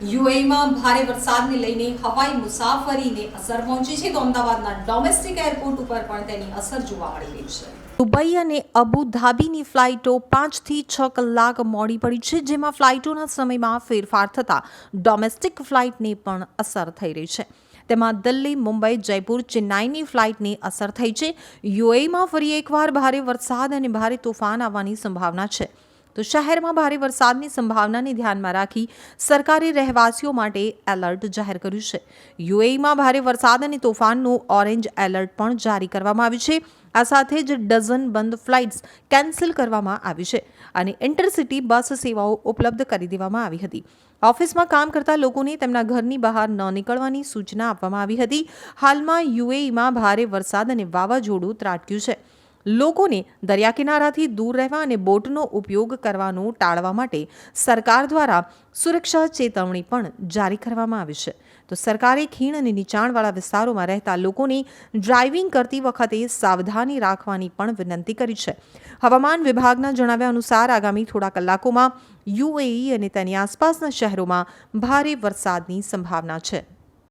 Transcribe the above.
ભારે વરસાદને લઈને હવાઈ મુસાફરીને અસર પહોંચી છે. તો અમદાવાદના ડોમેસ્ટિક એરપોર્ટ ઉપર પણ તેની અસર જોવા મળી રહી છે. દુબઈ અને અબુ ધાબીની ફ્લાઇટો પાંચથી છ કલાક મોડી પડી છે, જેમાં ફ્લાઇટોના સમયમાં ફેરફાર થતાં ડોમેસ્ટિક ફ્લાઇટને પણ અસર થઈ રહી છે. તેમાં દિલ્હી, મુંબઈ, જયપુર, ચેન્નાઈની ફ્લાઇટને અસર થઈ છે. યુએઈમાં ફરી એકવાર ભારે વરસાદ અને ભારે તોફાન આવવાની સંભાવના છે. તો શહેરમાં ભારે વરસાદની સંભાવનાને ધ્યાનમાં રાખી સરકારે રહેવાસીઓ માટે એલર્ટ જાહેર કર્યું છે. યુએઈમાં ભારે વરસાદ અને તોફાનનું ઓરેન્જ એલર્ટ પણ જારી કરવામાં આવ્યું છે. આ સાથે જ ડઝન બંધ ફ્લાઇટ્સ કેન્સલ કરવામાં આવી છે અને ઇન્ટરસિટી બસ સેવાઓ ઉપલબ્ધ કરી દેવામાં આવી હતી. ઓફિસમાં કામ કરતા લોકોને તેમના ઘરની બહાર ન નીકળવાની સૂચના આપવામાં આવી હતી. હાલમાં યુએઈમાં ભારે વરસાદ અને વાવાઝોડું ત્રાટક્યું છે. લોકોને દરિયા કિનારાથી દૂર રહેવા અને બોટનો ઉપયોગ કરવાનું ટાળવા માટે સરકાર દ્વારા સુરક્ષા ચેતવણી પણ જારી કરવામાં આવી છે. તો સરકારે ખીણ અને નીચાણવાળા વિસ્તારોમાં રહેતા લોકોને ડ્રાઇવિંગ કરતી વખતે સાવધાની રાખવાની પણ વિનંતી કરી છે. હવામાન વિભાગના જણાવ્યા અનુસાર આગામી થોડા કલાકોમાં યુએઈ અને તેની આસપાસના શહેરોમાં ભારે વરસાદની સંભાવના છે.